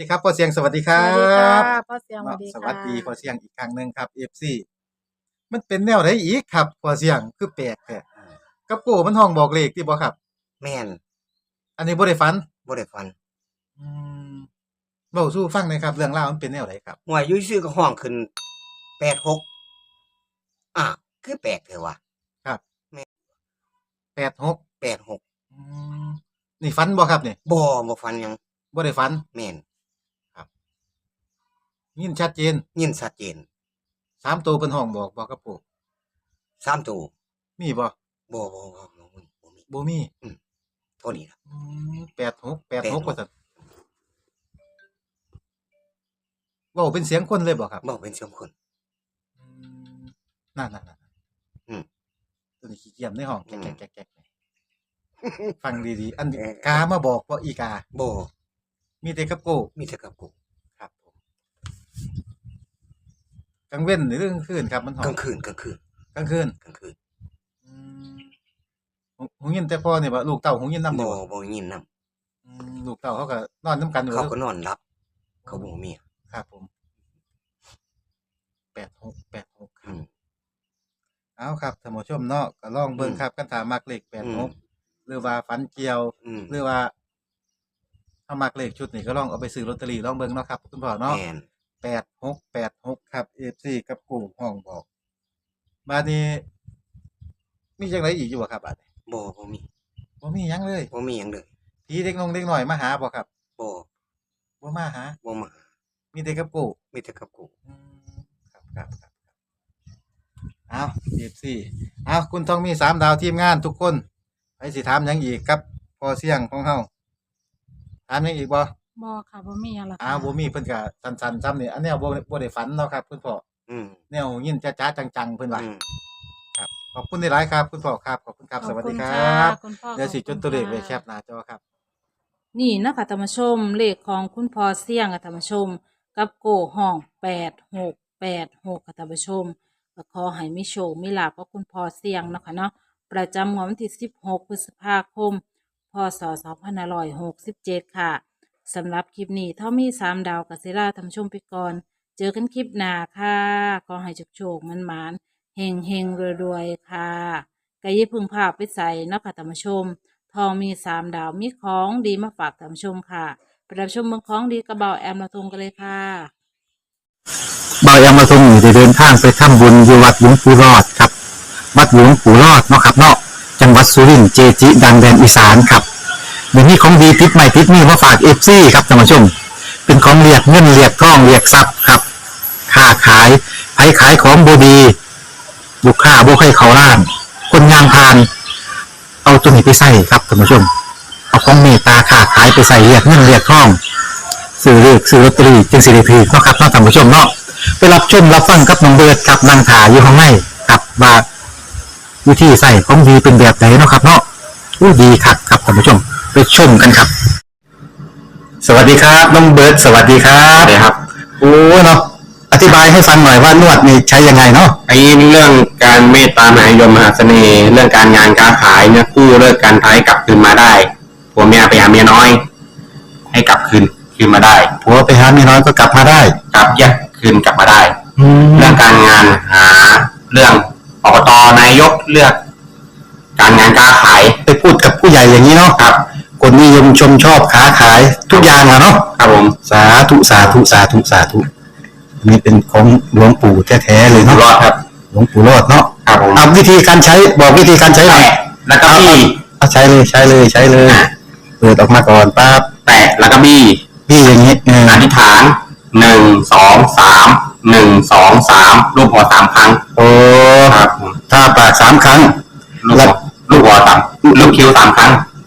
ดีครับพ่อเสียงสวัสดีคสรัวัสดีค่ะบพ่อเสียงสวัสดีสค่ะวัสดีพ่อเสียงอีกครั้งหนึ่งครับเอฟซีมันเป็นแนวไหนอีกครับพ่อเสียงคือแปลกแท้กับโก้มันห้องบอกเลขที่บ่ครับ แม่นอันนี้บ่ได้ฝันบ่ได้ฟันอืมเว้าสู้ฟังหน่อยครับ เรื่องราวมันเป็นแนวไหนครับ หวยอยุ่ยซื้อก็ห้องขึ้นแปดหกอะคือแปลกเถอะวะครับแม่แปดหกแปดหกอืมนี่ฝันบ่ครับนี่บ่บ่ฟันหยังบ่ได้ฝัน แม่น ยินชัดเจนยินชัดเจนสามตัวเพิ่นห้องบอกบอกกับโก้สามตัวมีบ่บ่บ่บ่บ่บ่บ่มีบ่มีเท่านี้ล่ะอืมแปดหกแปดหกว่าซั่นเว้าเป็นเสียงคนเลยบ่ครับบ่เป็นเสียงคนอืมนั่นนั่นนั่นอืมตัวนี้ขี้เกียจในห้องอืแก๊กมแก๊กแก๊กแก๊กฟังดีๆ อันนี้กามาบอกว่าอีกาบ่มีแต่กับโก้มีแต่กับกู ครับผม กลางเว้นหรือเรื่องคืนครับมันห้อกลางงคืนกลางคืนกลางคืนกลางคืนอืมหหงยินแต่พ่อเนี่ยว่าลูกเต่าหงยินน้ำบ่เดียวบ่ยินนํอืมลูกเต่าเขาก็นอนน้ำกันอยู่เขาก็นอนหลับ เขาบ่มีครับผมแปดหกแปดหกคอืรับมเอาครับท่านผู้ชมเนาะก็ลองเบิ่งอืมครับกันถามักเลขแปดอืหมกหรือว่าฝันเกี่ยว อืมหรือว่าถ้ามักเลขชุดนี้ก็ลองเอาไปซื้อลอตเตอรี่ลองเบิ่งเนาะครับ คุณพ่อเนาะ แม่น แปดหกแปดหกครับเอฟซีกับกูห้องบอกบาดนี้มีจังไรอีกอยู่บ่ครับบาดนี้บ่บ่มีบ่มีหยังเลยบ่มีหยังเลยผีเด็กนงเด็กหน่อยมาหาบ่ครับบ่บ่มาหาบ่มามีแต่กับกูมีแต่กับกูอืมครับครับครับครับเอาเอฟซีเอาคุณทองมีสามดาวทีมงานทุกคนไปสิถามหยังอีกครับพอเสียงของเฮาถามหยังอีกบ่ บอค่ะบ่มีหยังหรอกค่ะอ้าวบ่มีเพิ่นก็สันๆซ้ำนี่อันแนวบ่บ่ได้ฝันเนาะครับคุณพ่ออืมแนวยินจ้าๆจังๆเพิ่นว่าอืมครับขอบคุณหลายๆครับคุณพ่อครับขอบคุณครับขสอบวัสคุดีณครค่ะับคุณพ่อเดี๋ยวสิขจอบดคุณตัวเลขไว้ค่ะแคปหน้าจอครับ นี่นะคะธรรมชมเลขของคุณพ่อเสี่ยงกับธรรมชม กับโกห้องแปดหกแปดหกกับธรรมชมก็ขอให้มิโชคมิลาภกับคุณพ่อเสี่ยงเนาะคะเนาะประจำงวดวันที่สิบหกพฤษภาคม พศสองพันร้อยหกสิบเจ็ดค่ะ สำหรับคลิปนี้ถ้ามีสามดาวกับเซล่าธรรมชมไปก่อน เจอกันคลิปหน้าค่ะขอให้โชคๆมันหมานเฮงเฮงรวยๆ ค่ะกายพึงภาพไปใส่นาะคะธรรมชม ทองมีสามดาวมีของดีมาฝากท่านชมค่ะไปรับชมเมืองของดีกระเบาแอมละทงกันเลยค่ะบายามาทรงอยู่ได้เดินทางไปทำบุญที่วัดหลวงปู่รอดครับ วัดหลวงปู่รอดเนาะครับเนาะจังหวัดสุรินทร์เจจิดังแดนอีสานครับ เดี๋ยวนี้ของดีติดใหม่ติดนี่มาฝากเอฟซีครับท่านผู้ชม เป็นของเรียกเงินเรียกทองเรียกทรัพย์ครับค้าขายไผขายของบดีลูกค้าบ่ให้เขาล้าน คนงานพาน เอาตัวนี้ไปใส่ครับท่านผู้ชม เอาของเมตตาค้าขายไปใส่เรียกเงินเรียกทองซื้อเลขซื้อลอตเตอรี่จึงสิริพีเนาะครับนาะท่านผู้ชมเนาะไปรับชมรับฟังกับน้องเบิร์ดกับนางถาอยู่ข้างในกับว่าวิธีใส่ของดีเป็นแบบไหนเนาะครับเนาะอู้ดีคักครับท่านผู้ชม ไปชมกันครับ สวัสดีครับน้องเบิร์ดสวัสดีครับสวัสดีครับโอ้เนาะอธิบายให้ฟังหน่อยว่านวดนี่ใช้ยังไงเนาะไอ้เรื่องการเมตตามหานิยมมหาเสน่ห์เรื่องการงานการขายเนี่ยกู้เลิกการท้ายกลับคืนมาได้ผัวเมียไปหาเมียน้อย ให้กลับคืนคืนมาได้ผัวไปหาเมียน้อยก็กลับมาได้กลับแยกคืนกลับมาได้แล้เรื่วองการงานหาเรื่องอบตนายกเลือก การงานการขายไปพูดกับผู้ใหญ่อย่างนี้เนาะครับ คนนิยมชมชอบค้าขายทุกอย่างอะเนาะครับผมสาธุสาธุสาธุสาธุอันนี้เป็นของหลวงปู่แท้ๆเลยอยู่เนาะรอดครับ หลวงปู่รอดเนาะครับผมเอาวิธีการใช้บอกวิธีการใช้หน่อยแตะแล้วก็บี้เอาใช้เลยใช้เลยใช้เลยเปิดออกมาก่อนปั๊บแตะแล้วก็บี้พี่อย่างนี้เอออธิษฐานหนึ่งสองสามหนึ่งสองสามรูปหัวสามครั้งโอ้ครับผมถ้าปากสามครั้ง ลูกหัวลูกหัวสามลูกคิ้วสามครั้ง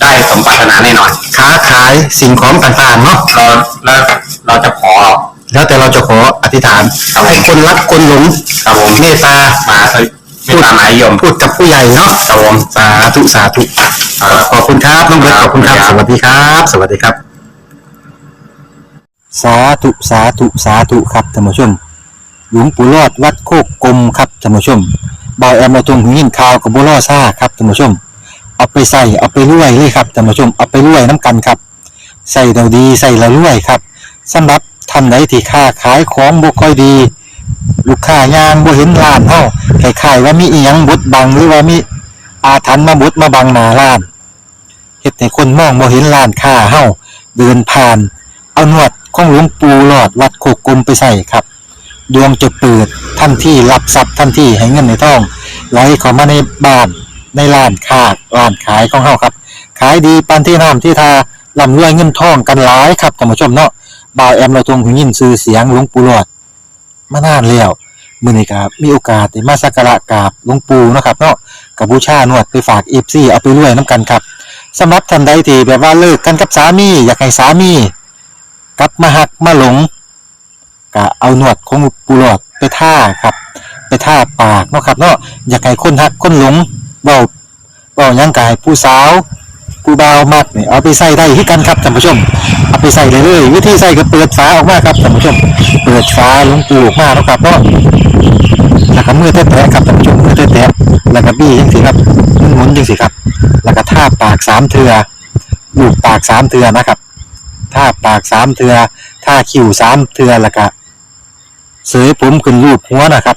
ได้สมปรารถนาแน่นอนค้าขายสิ่งของต่างๆเนาะเราแล้วเราจะขอ แล้วแต่เราจะขออธิษฐานครับผมให้คนรักคนหลงครับผม เมตตามาสวิไม่ตามหมายยมพูดกับผู้ใหญ่เนาะครับผมสาธุสาธุขอบคุณครับน้องเบิร์ตขอบคุณครับสวัสดีครับ สวัสดีครับ สาธุสาธุสาธุครับท่านผู้ชมหลวงปู่รอดวัดโคกกลมครับท่านผู้ชมบอยแอมมาตรงหูยินข่าวกับบัวล่อซ่าครับท่านผู้ชม เอาไปใส่เอาไปรวยเลยครับท่านผู้ชมเอาไปรวยน้ำกันครับใส่เราดีใส่เรารวยครับสำหรับท่านใดที่ค้าขายของบ่ค่อยดี ลูกค้ายางบ่เห็นร้านเฮาคล้ายๆว่ามีอีหยังบดบังหรือว่ามีอาถรรพ์มาบดมาบังหน้าร้านเฮ็ดให้คนมองบ่เห็นร้านค้าเฮาเดินผ่าน เอาหนวดของหลวงปู่หลอดวัดโคกกลมไปใส่ครับ ดวงจะเปิดทันที่รับทรัพย์ทันที่ให้เงินในท้องไหลเข้ามาในบ้าน ในร้านค้าร้านขายของเฮาครับ ขายดีปานที่น้ำที่ทาร่ำรวยเงินทองกันหลายครับท่านผู้ชมเนาะบ่าวแอมเราทรงหูยินชื่อเสียงหลวงปู่หลอดมานานแล้วมื้อนี้ก็มีโอกาสได้มาสักการะกราบหลวงปู่เนาะครับเนาะกับบูชานวดไปฝาก FC เอาไปรวยน้ำกันครับสำหรับท่านใดที่แบบว่าเลิกกันกับสามี อยากให้สามีกลับมาหักมาหลงก็เอาหนวดของปูหลอดไปท่าครับ ไปท่าปากเนาะครับเนาะอยากให้คนหักคนหลง เบาเบายังกายผู้สาวผู้บ่าวมักนี่ยเอาไปใส่ได้ที่กันครับท่านผู้ชม เอาไปใส่เลยเลยวิธีใส่ก็เปิดฝาออกมาครับท่านผู้ชม เปิดฝาลงปูออกมาเนาะครับเนาะแล้วก็มือแตะๆครับท่านผู้ชมมือแตะๆแล้วก็บี้จังสิครับหมุนๆจังสิครับ แล้วก็ท่าปากสามเทือลูบปากสามเทือนะครับท่าปากสามเทือท่าคิ้วสามเทือแล้วก็เสยผมขึ้นรูปหัวนะครับ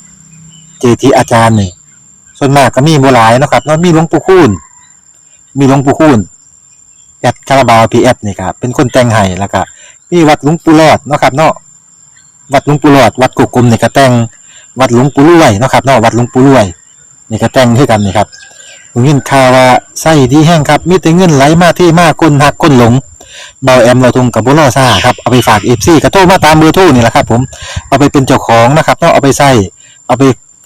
เจทีอาจารย์นี่ ส่วนมากก็มีบ่หลายเนาะครับเนาะมีหลวงปู่คูณมีหลวงปู่คูณแอดคาราบาวพีแอดนี่ครับเป็นคนแต่งให้แล้วก็มีวัดหลวงปู่รอดเนาะครับเนาะวัดหลวงปู่รอด วัดกุกกลมนี่ก็แต่งวัดหลวงปู่รวยเนาะครับเนาะวัดหลวงปู่รวยนี่ก็แต่งคือกันนี่ครับผมยินข่าวว่าไส้ดีแห้งครับมีแต่เงินไหลมาที่มากคนหักคนหลงเบาแอมเราทงกับบุรอซ่าครับเอาไปฝากเอฟซีกระโทรมาตามเบอร์โทรนี่แหละครับผมเอาไปเป็นเจ้าของนะครับเนาะเอาไปใส่เอาไป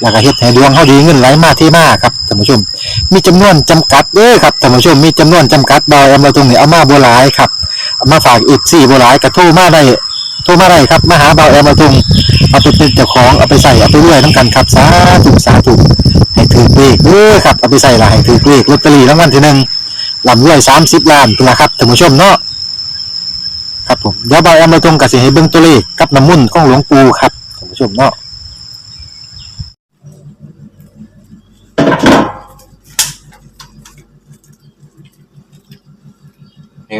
แล้วก็เฮ็ดให้ดวงเฮาดีเงินไหลมาที่มาครับท่านผู้ชม มีจำนวนจำกัดเด้อครับท่านผู้ชมมีจำนวนจำกัดดอยเอามาตรงนี้เอามาบ่หลายครับอามาฝากอีก4บ่หลายก็โทรมาได้โทรมาได้ครับมาหาเบาแอมมาตรงเอาไปเป็นเจ้าของเอาไปใส่เอาไปรวยนํกันครับสาธุสาธุให้ถือเลขเด้อครับเอาไปใส่ละให้ถือเลขลอตเตอรี่รางวัลที่หนึ่งลำรวยสามสิบล้านเป็นละครับท่านผู้ชมเนาะครับผมเดี๋ยวบอยเอามาตรงกับสิให้เบิ่งตัวเลขกับน้ำมุ่นของหลวงปู่ครับท่านผู้ชมเนาะ